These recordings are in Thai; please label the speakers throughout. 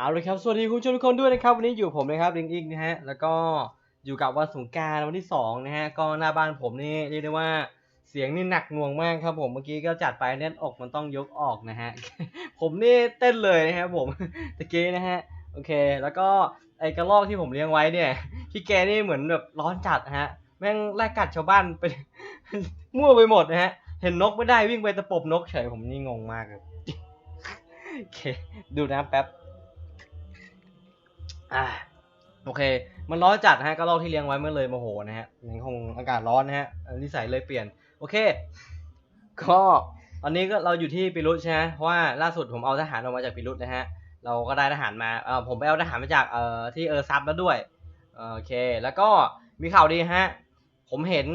Speaker 1: เอาเลยครับ สวัสดีคุณผู้ชมทุกคนด้วยนะครับ วันนี้อยู่ผมนะครับลิงอิงนะฮะ แล้วก็อยู่กับวันสงการวันที่สองนะฮะ ก็หน้าบ้านผมนี่เรียกได้ว่าเสียงนี่หนักหน่วงมากครับผม เมื่อกี้ก็จัดไปแน่นอกมันต้องยกออกนะฮะ ผมนี่เต้นเลยนะครับผมตะกี้นะฮะ โอเค แล้วก็ไอ้กระรอกที่ผมเลี้ยงไว้เนี่ยพี่แกนี่เหมือนแบบร้อนจัดนะฮะ แม่งไล่กัดชาวบ้านไปมั่วไปหมดนะฮะ เห็นนกไม่ได้วิ่งไปตะปบนกเฉยผมนี่งงมากเลยโอเค ดูนะแป๊บ อ่าโอเค มันร้อนจัดนะฮะก็ลอกที่เลี้ยงไว้เมื่อเลยโมโหนะฮะยังคงอากาศร้อนนะฮะนิสัยเลยเปลี่ยน โอเค ก็ตอนนี้ก็เราอยู่ที่ปิรุษใช่ไหมเพราะว่าล่าสุดผมเอาทหารออกมาจากปิรุษนะฮะ เราก็ได้ทหารมาเออผมไปเอาทหารมาจากเอ่อที่เออซับแล้วด้วยโอเค แล้วก็มีข่าวดีฮะ ผมเห็น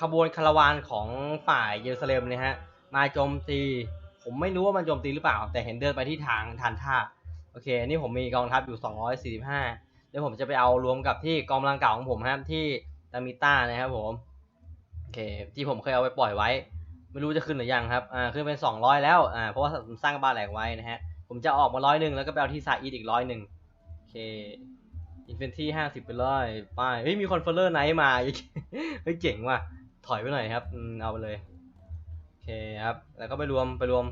Speaker 1: ขบวนคาราวานของฝ่ายเยรูซาเล็มเนี่ยฮะ มาโจมตี ผมไม่รู้ว่ามันโจมตีหรือเปล่า แต่เห็นเดินไปที่ทางทานท่า โอเค นี่ผมมีกองทัพอยู่ 245 เดี๋ยวผมจะไปเอารวมกับที่กองกำลังเก่าของผมครับที่ตามิต้านะครับผมโอเคที่ผมเคยเอาไปปล่อยไว้ ไม่รู้จะขึ้นหรือยังครับอ่าขึ้นเป็น 200 แล้วอ่าเพราะว่าผมสร้างบ้านแหลกไว้นะฮะผมจะออกมาร้อยหนึ่งแล้วก็ไปเอาที่ซาอีดอีกร้อยหนึ่งโอเคอินเฟนที่ห้าสิบไปเลยไปเฮ้ยมีคอนเฟลเลอร์ไนท์มาเฮ้ยเจ๋งว่ะถอยไปหน่อยครับอืมเอาไปเลยโอเคครับแล้วก็ไปรวมไปรวม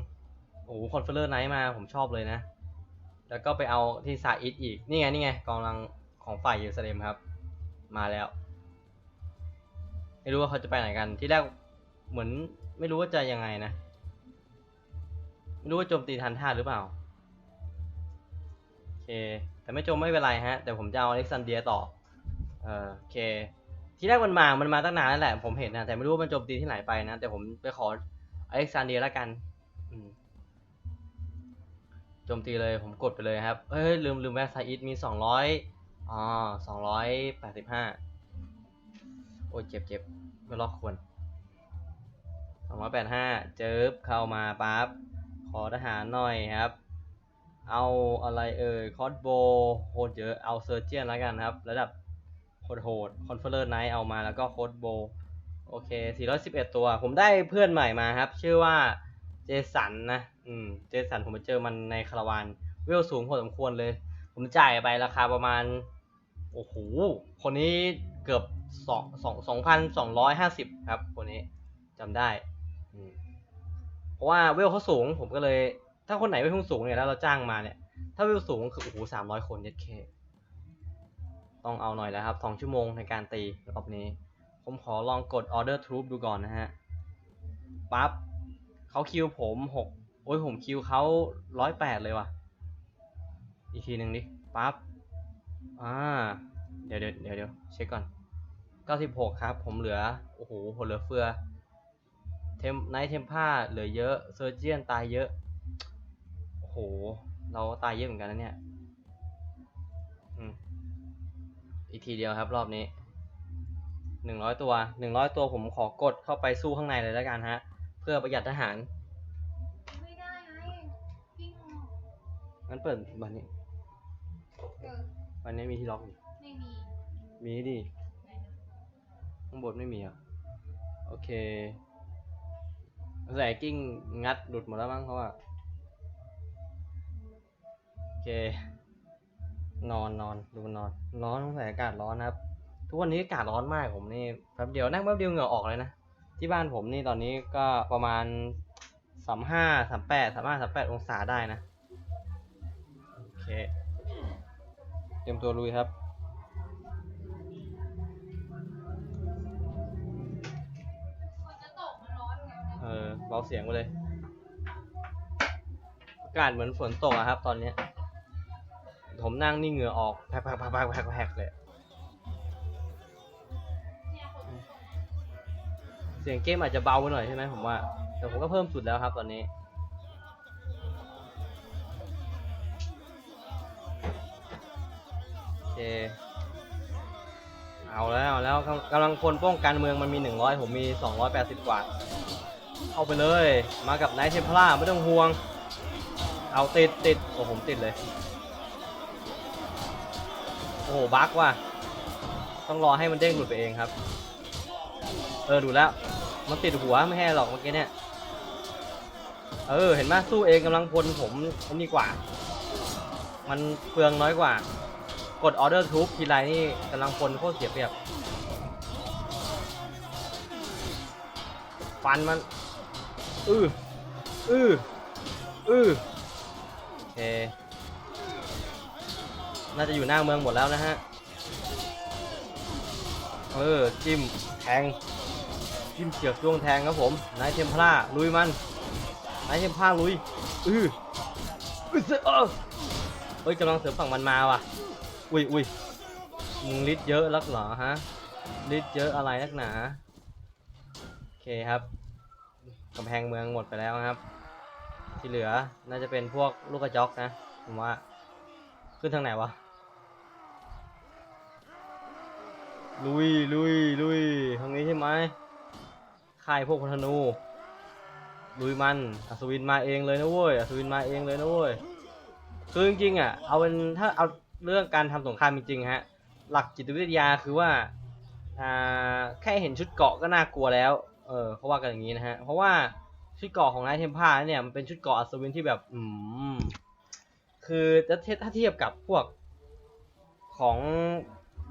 Speaker 1: โอ้โหคอนเฟลเลอร์ไนท์มาผมชอบเลยนะ แล้วก็ไปเอาที่ซาอิดอีก นี่ไงนี่ไงกองกำลังของฝ่ายเยรูซาเล็มครับ มาแล้ว ไม่รู้ว่าเขาจะไปไหนกัน ที่แรกเหมือนไม่รู้ว่าจะยังไงนะ ไม่รู้ว่าโจมตีทันท่าหรือเปล่า โอเค แต่ไม่โจมไม่เป็นไรฮะ แต่ผมจะเอาอเล็กซานเดียต่อ เออโอเค ที่แรกมันมา มันมาตั้งนานแล้วแหละ ผมเห็นนะ แต่ไม่รู้ว่ามันโจมตีที่ไหนไปนะ แต่ผมไปขออเล็กซานเดียแล้วกัน อืม โจมตีเลยผมกดไปเลยครับเอ้ยลืมลืมแวะไซอิดมีสองร้อยอ๋อสองร้อยแปดสิบห้าโอ้ยเจ็บเจ็บไม่รอกควรสองร้อยแปดห้าเจิบเข้ามาปั๊บขอทหารหน่อยครับ เอาอะไรเอ่ยคอสโบโหดเยอะเอาเซอร์เจียนแล้วกันครับ ระดับโหดโหดคอนเฟอเรอร์ไนท์เอามาแล้วก็โคดโบโอเค 411 ตัว ผมได้เพื่อนใหม่มาครับ ชื่อว่า เจสันนะ อืม เจสันผมไปเจอมันในคาราวานเวลสูงพอสมควรเลย ผมจ่ายไปราคาประมาณ โอ้โห คนนี้เกือบสองสองสองพันสองร้อยห้าสิบครับคนนี้จำได้อืมเพราะว่าเวลเขาสูง ผมก็เลย ถ้าคนไหนเวลสูงเนี่ยแล้วเราจ้างมาเนี่ย ถ้าเวลสูงคือโอ้โหสามร้อยคนเย็ดเคต้องเอาหน่อยแล้วครับสองชั่วโมงในการตีรอบนี้ ผมขอลองกด order troop ดูก่อนนะฮะปั๊บ เขาคิวผมหกโอ้ยผมคิวเขาร้อยแปดเลยว่ะ อีกทีหนึ่งดิปั๊บอ่าเดี๋ยวเดี๋ยวเดี๋ยวเดี๋ยวเช็คก่อนเก้าสิบหกครับ ผมเหลือ โอ้โหผมเหลือเฟือเทมไนท์เทมผ้าเหลือเยอะเซอร์เจียนตายเยอะ โอ้โห เราตายเยอะเหมือนกันนะเนี่ยอีกทีเดียวครับรอบนี้หนึ่งร้อยตัวหนึ่งร้อยตัวผมขอกดเข้าไปสู้ข้างในเลยแล้วกันฮะ พื่อประหยัดทหาร
Speaker 2: ไม่ได้ไงกิ้ง
Speaker 1: งั้นเปิดวันนี้
Speaker 2: เกิด
Speaker 1: วันนี้มีที่ล็อกอยู่
Speaker 2: ไม่มี
Speaker 1: มีดิ
Speaker 2: ไหนนะ
Speaker 1: ข้างบนไม่มีอะ โอเคใส่กิ้งงัดหลุดหมดแล้วมั้งเขาอะโอเค นอนนอนดูมันนอน ร้อนต้องใส่อากาศร้อนนะครับ ทุกวันนี้อากาศร้อนมากผมนี่แป๊บเดียวนั่งแป๊บเดียวเหงื่อออกเลยนะ ที่บ้านผมนี่ตอนนี้ก็ประมาณสามห้าสามแปดสามห้าสามแปดองศาได้นะ โอเค เตรียมตัวลุยครับ
Speaker 2: ฝนจะตกมันร้อนไง
Speaker 1: เออเบาเสียงไปเลย อากาศเหมือนฝนตกอะครับ ตอนเนี้ยผมนั่งนี่เหงื่อออกแผกแผกแผกแผกแผกแผกเลย
Speaker 2: เนี่ย
Speaker 1: สียงเกมอาจจะเบาไปหน่อยใช่ไหมผมว่า แต่ผมก็เพิ่มสุดแล้วครับตอนนี้ โอเค เอาแล้วเอาแล้วกำกำลังพลป้องกันเมืองมันมี 100 ผมมี 280 กว่าเอาไปเลย มากับไนท์เทมพล่าไม่ต้องห่วง เอาติดติดโอ้ผมติดเลย โอ้โหบั๊กว่ะ ต้องรอให้มันเด้งหลุดไปเองครับ เออดูแล้ว มันติดหัวไม่ให้หรอกเมื่อกี้เนี่ย เออ เห็นไหมสู้เองกำลังพลผมอันนี้กว่า มันเปลืองน้อยกว่า กดออเดอร์ทูบทีไรนี่กำลังพลโคตรเสียเปรียบ ฟันมัน อืออืออือโอเค น่าจะอยู่หน้าเมืองหมดแล้วนะฮะ เออ จิ้ม แทง จิ้มเฉียบจ้วงแทงครับผมนายเทมพลาลุยมันนายเทมพลาลุยอืออือเออเฮ้ยกำลังเสริมฝั่งมันมาว่ะอุ้ยอุ้ยมึงลิดเยอะลักเหรอฮะลิดเยอะอะไรนักหนาโอเคครับกำแพงเมืองหมดไปแล้วครับ ที่เหลือน่าจะเป็นพวกลูกกระจอกนะผมว่าขึ้นทางไหนวะลุยลุยลุยทางนี้ใช่ไหม ค่ายพวกพลธนูลุยมันอัศวินมาเองเลยนะเว้ยอัศวินมาเองเลยนะเว้ยคือจริงๆอะเอาเป็นถ้าเอาเรื่องการทำสงครามจริงๆฮะ หลักจิตวิทยาคือว่าอ่าแค่เห็นชุดเกาะก็น่ากลัวแล้ว เออเขาว่ากันอย่างนี้นะฮะ เพราะว่าชุดเกาะของนายเทมพาเนี่ยมันเป็นชุดเกาะอัศวินที่แบบ อืมคือถ้าเทียบกับพวกของ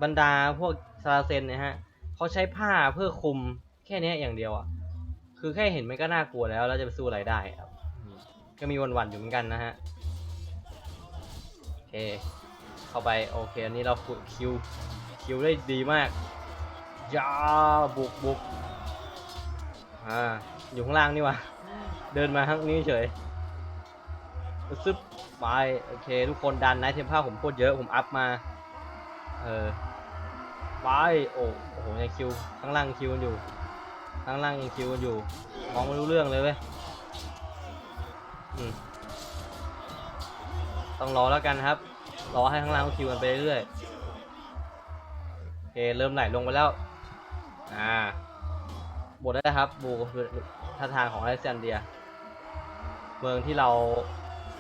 Speaker 1: บรรดาพวกซาราเซนเนะฮะเขาใช้ผ้าเพื่อคลุม แค่เนี้ยอย่างเดียวอะ คือแค่เห็นมันก็น่ากลัวแล้วแล้วจะไปสู้อะไรได้ครับอืมก็มีวันๆอยู่เหมือนกันนะฮะ โอเค เข้าไปโอเค อันนี้เราคิวคิวได้ดีมากยาบุกบุกอ่า อยู่ข้างล่างนี่วะ เดินมาข้างนี้เฉยซึบไปโอเค ทุกคนดันนะเทมผ้าผมโคตรเยอะผมอัพมา เออไปโอ้โหยังคิวข้างล่างคิวอยู่ ข้างล่างยังคิวกันอยู่ มองไม่รู้เรื่องเลยเว้ยอืมต้องรอแล้วกันครับ รอให้ข้างล่างเขาคิวกันไปเรื่อยๆโอเคเริ่มไหลลงไปแล้ว อ่าบทได้แล้วครับบูท่าทางของอเล็กซานเดีย เมืองที่เรา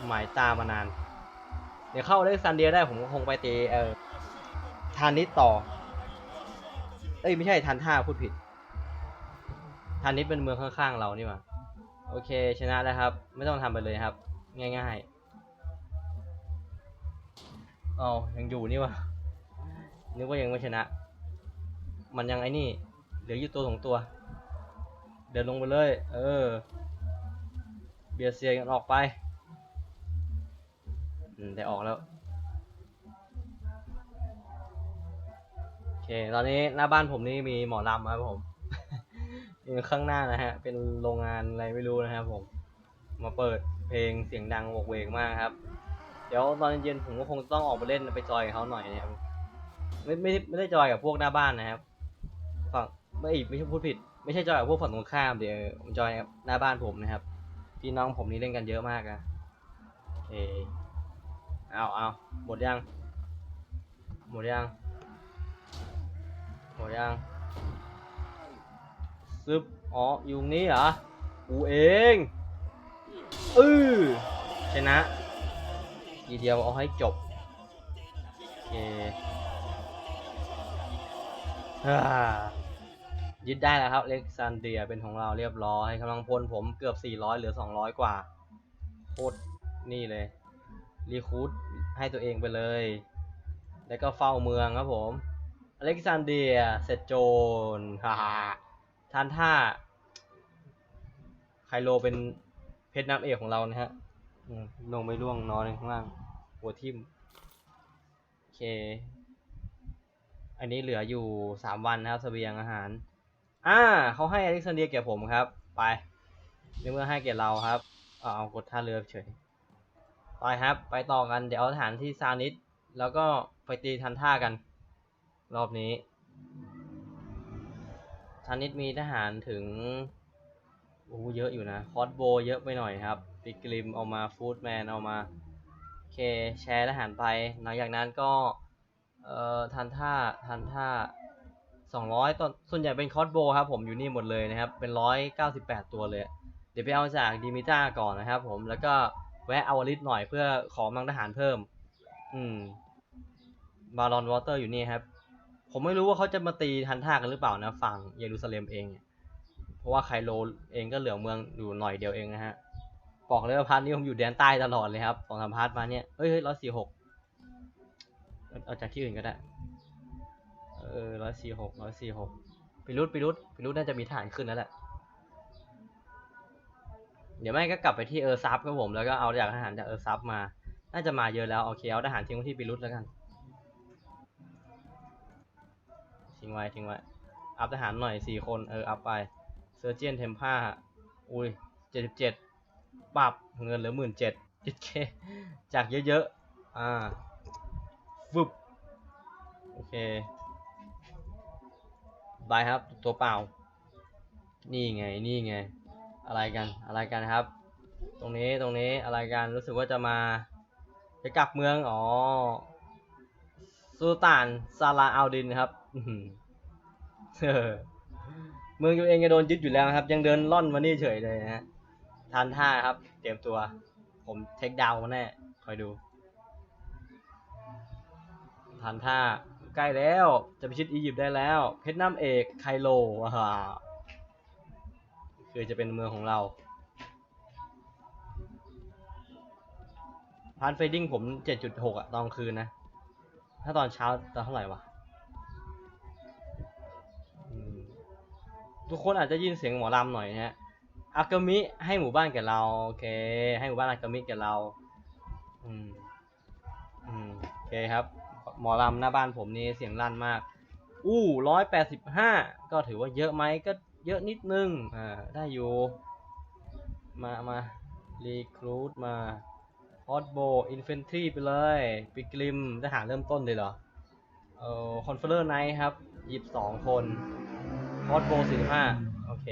Speaker 1: หมายตามมานาน เดี๋ยวเข้าอเล็กซานเดียได้ผมก็คงไปตีเออทานนิดต่อ เอ้ยไม่ใช่ทานท่าพูดผิด ทานิดเป็นเมืองข้างๆเรานี่หว่าโอเคชนะแล้วครับ ไม่ต้องทำไปเลยครับ ง่ายๆเอายังอยู่นี่วะนึกว่ายังไม่ชนะ มันยังไอ้นี่ เหลืออยู่ตัวสองตัว เดินลงไปเลย เออ เบียเซียกันออกไปอืมได้ออกแล้วโอเค ตอนนี้หน้าบ้านผมนี่มีหมอลำครับผม ข้างหน้านะฮะ เป็นโรงงานอะไรไม่รู้นะครับผม มาเปิดเพลงเสียงดังโวกเวกมากครับ เดี๋ยวตอนเย็นผมก็คงต้องออกไปเล่นไปจอยกับเขาหน่อยนะครับ ไม่ไม่ได้ไม่ได้จอยกับพวกหน้าบ้านนะครับ ฝั่งไม่ไม่ใช่พูดผิด ไม่ใช่จอยกับพวกฝั่งตรงข้ามเดี๋ยวผมจอยกับหน้าบ้านผมนะครับ พี่น้องผมนี่เล่นกันเยอะมากนะโอเคเอาเอาหมดยัง หมดยัง หมดยัง ซึบอ๋ออยู่นี้เหรอ กูเองอือชนะ ทีเดียวเอาให้จบ โอเคยึดได้แล้วครับ เล็กซานเดียเป็นของเราเรียบร้อยกำลังพลผมเกือบ 400 เหลือ 200 กว่า โคตรนี่เลย รีคูดให้ตัวเองไปเลย แล้วก็เฝ้าเมืองครับผม อเล็กซานเดีย เซตโจนฮ่า ทานท่าไคโลเป็นเพชรน้ำเอกของเรานะฮะลงไปล่วงนอนข้างล่าง หัวทิ่มโอเค อันนี้เหลืออยู่สามวันนะครับเสบียงอาหาร อ่าเขาให้อเล็กซานเดียแก่ผมครับ ไปในเมื่อให้แก่เราครับ เอาเอากดท่าเรือเฉยไปครับ ไปต่อกัน เดี๋ยวเอาฐานที่ซานิสแล้วก็ไปตีทันท่ากัน รอบนี้ ซานิสมีทหารถึงโอ้เยอะอยู่นะคอสโบเยอะไปหน่อยครับปิกริมเอามาฟูดแมนเอามาเคแชร์ทหารไปหลังจากนั้นก็เอ่อทันท่าทันท่าสองร้อยตอนส่วนใหญ่เป็นคอสโบครับผมอยู่นี่หมดเลยนะครับ เป็นร้อยเก้าสิบแปดตัวเลย เดี๋ยวไปเอาจากดิมิต้าก่อนนะครับผมแล้วก็แวะเอาอลิสหน่อยเพื่อขอกำลังทหารเพิ่ม อืมบารอนวอเตอร์อยู่นี่ครับ ผมไม่รู้ว่าเขาจะมาตีทันท่ากันหรือเปล่านะฝั่งเยรูซาเล็มเอง เพราะว่าไคโลเองก็เหลือเมืองอยู่หน่อยเดียวเองนะฮะบอกเลยว่าพาร์ทนี้ผมอยู่แดนใต้ตลอดเลยครับสองสามพาร์ทมาเนี่ยเฮ้ยร้อยสี่หกเอาจากที่อื่นก็ได้ เออร้อยสี่หกร้อยสี่หกพิรุษพิรุษพิรุษน่าจะมีฐานขึ้นแล้วแหละ เดี๋ยวไม่ก็กลับไปที่เออซับครับผมแล้วก็เอาจากทหารจากเออซับมา น่าจะมาเยอะแล้วโอเคเอาทหารทิ้งไว้ที่พิรุษแล้วกัน ทิ้งไว้ทิ้งไว้ อัพทหารหน่อยสี่คน เออ อัพไป เซอร์เจียนเทมผ้าอุ้ยเจ็ดสิบเจ็ดปรับเงินเหลือหมื่นเจ็ดจิเคจากเยอะๆ อ่าฟึบโอเคบายครับตัวเปล่า นี่ไงนี่ไง อะไรกันอะไรกันครับ ตรงนี้ตรงนี้อะไรกันรู้สึกว่าจะมาจะกลับเมือง อ๋อซูตานซาลาอัลดินครับ เมืองตัวเองจะโดนยึดอยู่แล้วครับ ยังเดินล่อนมานี่เฉยเลยนะฮะทานท่าครับ เตรียมตัว ผมเทคดาวน์มาแน่ คอยดูทานท่าใกล้แล้ว จะไปชิดอียิปต์ได้แล้ว เพชรน้ำเอกไคโลว้าคือจะเป็นเมืองของเราพาร์ทเฟดดิ้งผม 7.6อะตอนคืนนะ ถ้าตอนเช้าตอนเท่าไหร่วะ ทุกคนอาจจะยินเสียงหมอลำหน่อยนะฮะอากามิให้หมู่บ้านแก่เราโอเค ให้หมู่บ้านอากามิแก่เรา อืมอืมโอเคครับ หมอลำหน้าบ้านผมนี่เสียงลั่นมาก อู้ร้อยแปดสิบห้าก็ถือว่าเยอะไหมก็เยอะนิดนึงอ่าได้อยู่ มามารีครูดมาฮอตโบอินเฟนทรีไปเลยปิกลิมทหารเริ่มต้นเลยเหรอเอ่อคอนเฟอเรอร์ไนท์ครับยี่สิบสองคน ฮอตโบสี่ห้าโอเค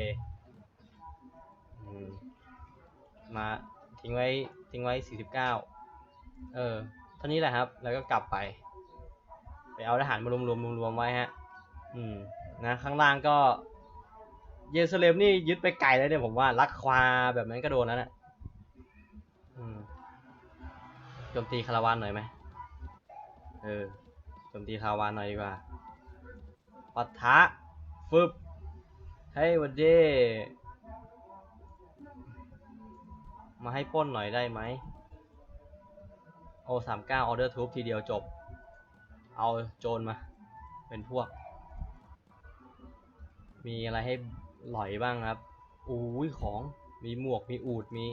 Speaker 1: อืมมาทิ้งไว้ทิ้งไว้สี่สิบเก้าเออเท่านี้แหละครับ แล้วก็กลับไป ไปเอาทหารมารวมรวมรวมรวมไว้ฮะ อืมนะข้างล่างก็ เยรูซาเล็มนี่ยึดไปไกลแล้วเนี่ยผมว่าลักควาแบบนั้นก็โดนแล้วนะอืมโจมตีคาราวานหน่อยไหมเออโจมตีคาราวานหน่อยดีกว่าปะทะฟึบ เฮ้ยวันดีมาให้ป้นหน่อยได้ไหมโอสามเก้าออเดอร์ทูบทีเดียวจบ เอาโจรมา เป็นพวก มีอะไรให้หลอยบ้างครับอุ้ยของ มีหมวก มีอูด มี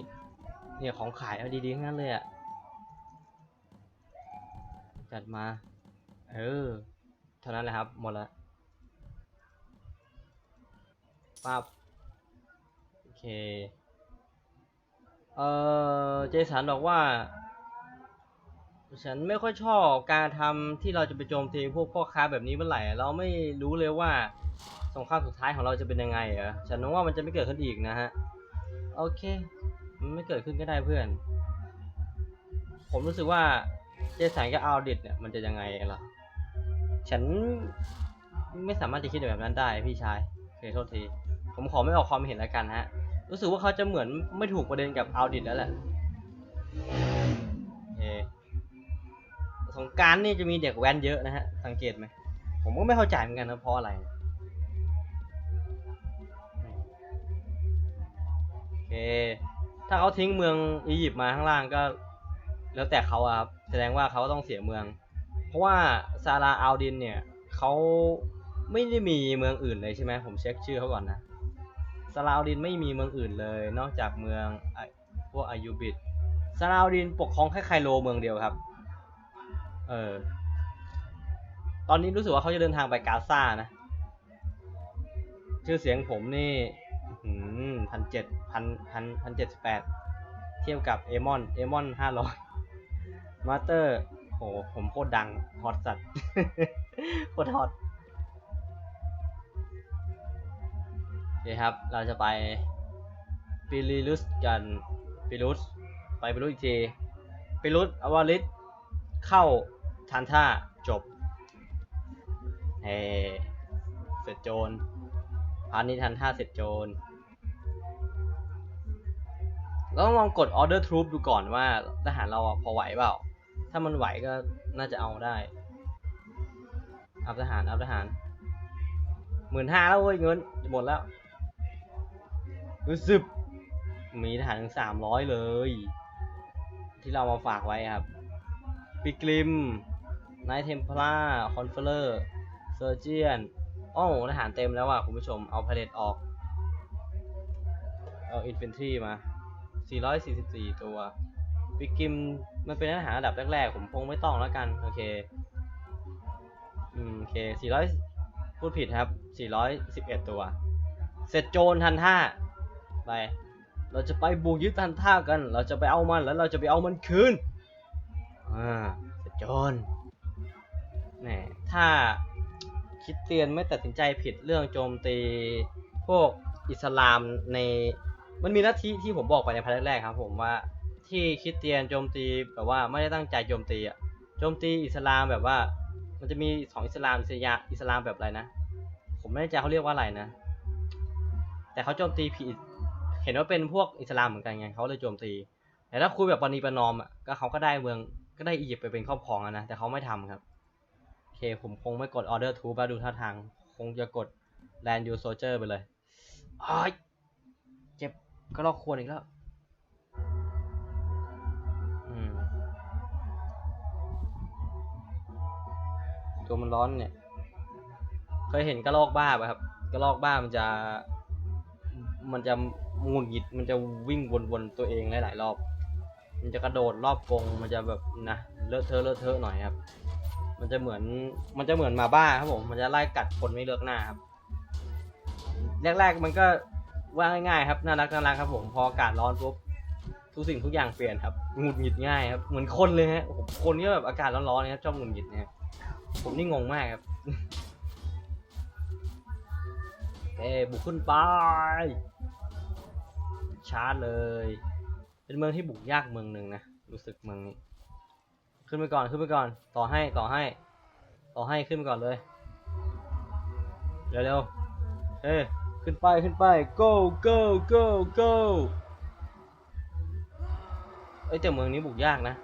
Speaker 1: เนี่ยของขายเอาดีๆงนั้นเลยอะจัดมา เออ เท่านั้นแหละครับ หมดละ ปับโอเค เออเจสันบอกว่า ฉันไม่ค่อยชอบการทำที่เราจะไปโจมตีพวกพ่อค้าแบบนี้เมื่อไหร่ เราไม่รู้เลยว่าสงครามสุดท้ายของเราจะเป็นยังไงเหรอฉันนึกว่ามันจะไม่เกิดขึ้นอีกนะฮะ โอเค มันไม่เกิดขึ้นก็ได้เพื่อน ผมรู้สึกว่าเจสันกับอัลดิดเนี่ยมันจะยังไงล่ะ ฉันไม่สามารถจะคิดแบบนั้นได้พี่ชายเคยโทษที ผมขอไม่ออกความเห็นแล้วกันฮะ รู้สึกว่าเขาจะเหมือนไม่ถูกประเด็นกับอัลดิดแล้วแหละโอเคสงการนี่จะมีเด็กแว้นเยอะนะฮะ สังเกตไหม ผมก็ไม่เข้าใจเหมือนกันนะเพราะอะไร โอเค ถ้าเขาทิ้งเมืองอียิปต์มาข้างล่างก็ แล้วแต่เขาอะครับ แสดงว่าเขาต้องเสียเมือง เพราะว่าซาลาอัลดินเนี่ยเขาไม่ได้มีเมืองอื่นเลยใช่ไหมผมเช็คชื่อเขาก่อนนะ ซาลาอัลดินไม่มีเมืองอื่นเลย นอกจากเมืองอพวกอายุบิดซาลาอัลดินปกครองแค่ไคโรเมืองเดียวครับ เออ ตอนนี้รู้สึกว่าเขาจะเดินทางไปกาซานะ ชื่อเสียงผมนี่พันเจ็ดพันพันพันเจ็ดสิบแปดเทียบกับเอมอน เอมอนห้าร้อยมาสเตอร์ โห ผมโคตรดัง ฮอตสัตว์โคตรฮอต โอเคครับ เราจะไปปิลิลุสกันปิลุสไปปิลุสอีกทีปิลุสอวาลิสเข้าทันท่าจบเฮ้เสร็จโจรพาร์ทนี้ทันท่าเสร็จโจรเราต้องลองกด order troop ดูก่อนว่าทหารเราพอไหวเปล่า ถ้ามันไหวก็น่าจะเอาได้ อัพทหาร อัพทหารหมื่นห้าแล้วเว้ยเงินหมดแล้ว รู้สึกมีทหารถึงสามร้อยเลย ที่เรามาฝากไว้ครับปิกลิมไนท์เทมเพลาคอนเฟลเลอร์เซอร์เจียนอ้อทหารเต็มแล้วว่ะคุณผู้ชมเอาพาเลตออก เอาอินฟินทรีมา 444 ตัวปิกิมมันเป็นทหารระดับแรกๆ ผมคงไม่ต้องแล้วกัน โอเค อืม โอเค 400 พูดผิดครับ 411 ตัว เสร็จโจรทันท่า ไป เราจะไปบุกยึดทันท่ากัน เราจะไปเอามันแล้วเราจะไปเอามันคืน อ่าสจโจรแหมถ้าคิดเตียนไม่ตัดสินใจผิดเรื่องโจมตีพวกอิสลามในมันมีลัทธิที่ผมบอกไปในพาร์ทแรกครับ ผมว่าที่คิดเตียนโจมตีแบบว่าไม่ได้ตั้งใจโจมตีอะโจมตีอิสลามแบบว่า มันจะมีสองอิสลามอิสยาอิสลามแบบอะไรนะ ผมไม่แน่ใจเขาเรียกว่าอะไรนะ แต่เขาโจมตีผิด เห็นว่าเป็นพวกอิสลามเหมือนกันไงเขาเลยโจมตี แต่ถ้าคุยแบบปณีประนอมอะก็เขาก็ได้เมืองก็ได้อียิปต์ไปเป็นครอบครองนะแต่เขาไม่ทำครับโอเคผมคงไม่กดออเดอร์ทูบแล้วดูท่าทาง คงจะกดแลนด์ยูโซเจอร์ไปเลยอ้ายเจ็บก็ลอกควรอีกแล้วอืมตัวมันร้อนเนี่ย เคยเห็นกระรอกบ้าป่ะครับกระรอกบ้ามันจะ มันจะ หงุดหงิดมันจะวิ่งวนๆตัวเองหลายๆรอบ มันจะกระโดดรอบกรงมันจะแบบนะเลอะเทอะเลอะเทอะหน่อยครับ มันจะเหมือนมันจะเหมือนหมาบ้าครับผมมันจะไล่กัดคนไม่เลือกหน้าครับ แรกๆมันก็ว่าง่ายๆครับน่ารักน่ารักครับ ผมพออากาศร้อนปุ๊บทุกสิ่งทุกอย่างเปลี่ยนครับหงุดหงิดง่ายครับเหมือนคนเลยฮะโอ้โหคนที่แบบอากาศร้อนๆนะครับชอบหงุดหงิดนะครับผมนี่งงมากครับเอ้บุกขึ้นไป ชาร์จเลย เป็นเมืองที่บุกยากเมืองหนึ่งนะ รู้สึกเมืองนี้ ขึ้นไปก่อนขึ้นไปก่อน ต่อให้ต่อให้ ต่อให้ขึ้นไปก่อนเลย เร็วเร็วๆเอ้ยขึ้นไปขึ้นไป go go go go เอ้ยแต่เมืองนี้บุกยากนะ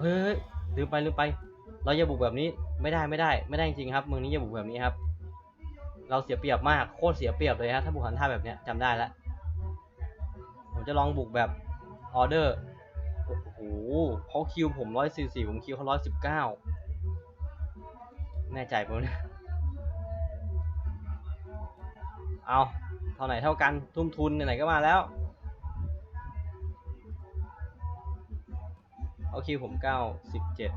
Speaker 1: เฮ้ยลืมไปลืมไป เราอย่าบุกแบบนี้ไม่ได้ไม่ได้ ไม่ได้จริงครับ เมืองนี้อย่าบุกแบบนี้ครับ เราเสียเปรียบมากโคตรเสียเปรียบเลยฮะถ้าบุกหันท่าแบบเนี้ยจำได้แล้ว จะลองบุกแบบออเดอร์ โอ้โหเขาคิวผมร้อยสี่สี่ผมคิวเขาร้อยสิบเก้าแน่ใจปะเนี่ย เอาเท่าไหร่เท่ากันทุ่มทุนไหนก็มาแล้วเอาคิวผมเก้าสิบเจ็ด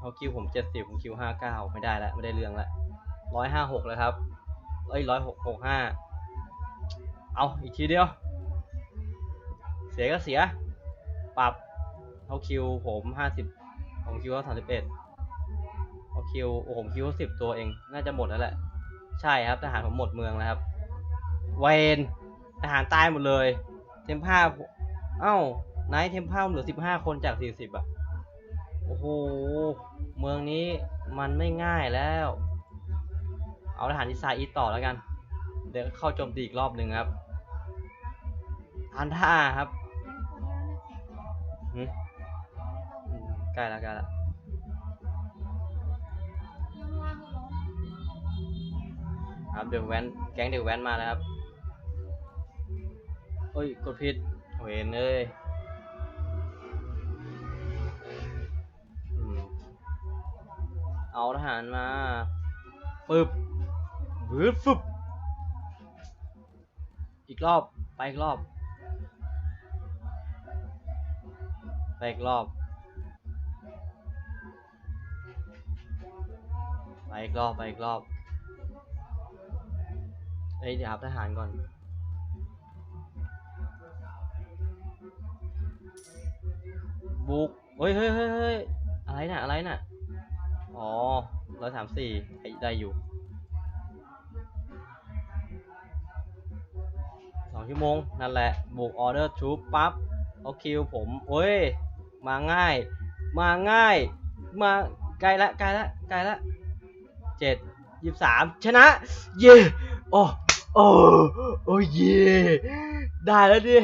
Speaker 1: เอาคิวผมเจ็ดสิบผมคิวห้าเก้าไม่ได้แล้วไม่ได้เรื่องล้วร้อยห้าหกแล้วครับเอ้ยร้อยหกหกห้าเอาอีกทีเดียว เสียก็เสีย ปรับเขาคิวผมห้าสิบผมคิวเขาสามสิบเอ็ดเขาคิวโอ้ผมคิวสิบตัวเอง น่าจะหมดแล้วแหละ ใช่ครับทหารผมหมดเมืองแล้วครับ เวนทหารตายหมดเลย เทมผ้าเอ้าไนท์เทมผ้าเหลือสิบห้าคนจากสี่สิบอะโอ้โห เมืองนี้มันไม่ง่ายแล้ว เอาทหารที่ซาอีต่อแล้วกัน เดี๋ยวเข้าโจมตีอีกรอบหนึ่งครับทันท่าครับ หืมอืมใกล้แล้วใกล้แล้วครับเด็กแว้นแก๊งเด็กแว้นมาแล้วครับเอ้ยกดผิดเวนเลยเอาทหารมาปึบบืดฟึบอีกรอบ ไปอีกรอบ ไปอีกรอบ ไปอีกรอบ ไปอีกรอบเอ้ยเดี๋ยวหาทหารก่อน บุกเฮ้ยเฮ้ยเฮ้ยเฮ้ยอะไรน่ะ อะไรน่ะ อ๋อร้อยสามสี่ได้อยู่สองชั่วโมง นั่นแหละ บุกออเดอร์ทูปั๊บ เอาคิวผม โอ้ย มาง่าย มาง่าย มาใกล้ละใกล้ละใกล้ละเจ็ดยี่สามชนะ เย่โอ้โอ้โอ้เย่ได้แล้วดิ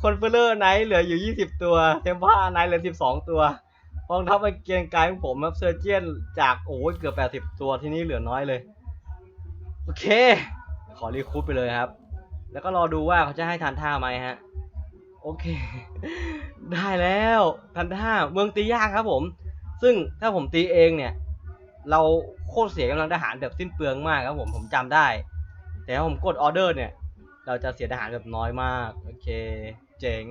Speaker 1: คอนเฟลเลอร์ไนท์เหลืออยู่ยี่สิบตัวเทมพ่าไนท์เหลือสิบสองตัวกองทัพเกียงกายของผมครับเซอร์เจียนจากโอ้ยเกือบแปดสิบตัวที่นี่เหลือน้อยเลย โอเค ขอรีคูปไปเลยครับ แล้วก็รอดูว่าเขาจะให้ทานท่าไหมฮะ โอเค ได้แล้วทันท่าเมืองตียากครับผม ซึ่งถ้าผมตีเองเนี่ย เราโคตรเสียกำลังทหารแบบสิ้นเปลืองมากครับผมผมจำได้ แต่ถ้าผมกดออเดอร์เนี่ย เราจะเสียทหารแบบน้อยมาก โอเค เจ๋ง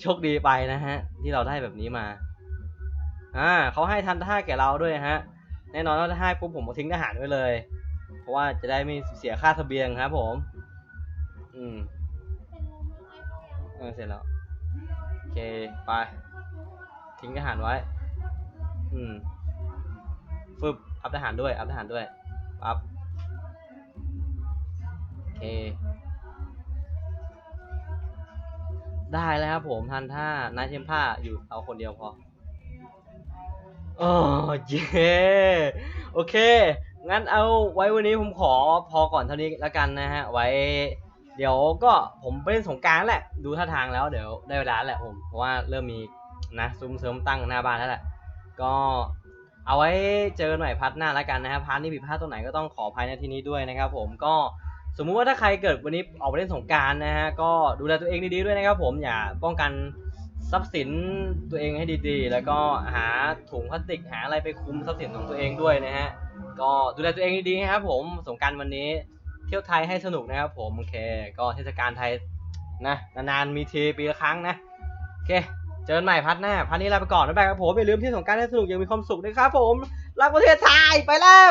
Speaker 1: โชคดีไปนะฮะ ที่เราได้แบบนี้มา อ่าเขาให้ทันท่าแก่เราด้วยฮะ แน่นอนว่าถ้าให้ปุ๊บผมก็ทิ้งทหารไว้เลย เพราะว่าจะได้ไม่เสียค่าทะเบียงครับผม อืม
Speaker 2: เออ
Speaker 1: เสร็จแล้ว โอเค ไป ทิ้งทหารไว้ อืมฟึบอัพทหารด้วย อัพทหารด้วยปั๊บโอเค ได้แล้วครับผมทันท่านายเทมผ้าอยู่เอาคนเดียวพอโอ้เย้โอเค งั้นเอาไว้วันนี้ผมขอพอก่อนเท่านี้แล้วกันนะฮะ ไว้ เดี๋ยวก็ผมไปเล่นสงการแหละ ดูท่าทางแล้วเดี๋ยวได้เวลาแหละผมเพราะว่าเริ่มมีนะซุ้มเสริมตั้งหน้าบ้านแล้วแหละ ก็เอาไว้เจอกันใหม่พัดหน้าแล้วกันนะครับพาร์ทนี้ผิดพลาดตรงไหนก็ต้องขออภัยในที่นี้ด้วยนะครับ ผมก็สมมุติว่าถ้าใครเกิดวันนี้ออกไปเล่นสงการนะฮะก็ดูแลตัวเองดีๆด้วยนะครับ ผมอย่าป้องกันทรัพย์สินตัวเองให้ดีๆ แล้วก็หาถุงพลาสติกหาอะไรไปคุมทรัพย์สินของตัวเองด้วยนะฮะก็ดูแลตัวเองดีๆนะครับผมสงการวันนี้ เที่ยวไทยให้สนุกนะครับผมโอเค ก็เทศกาลไทยนะนานๆมีทีปีละครั้งนะโอเค เจอกันใหม่พัดหน้าพัดนี้ลาไปก่อนนะแบกครับผมอย่าลืมที่สงการให้สนุกอย่างมีความสุขนะครับผมรักประเทศไทยไปแล้ว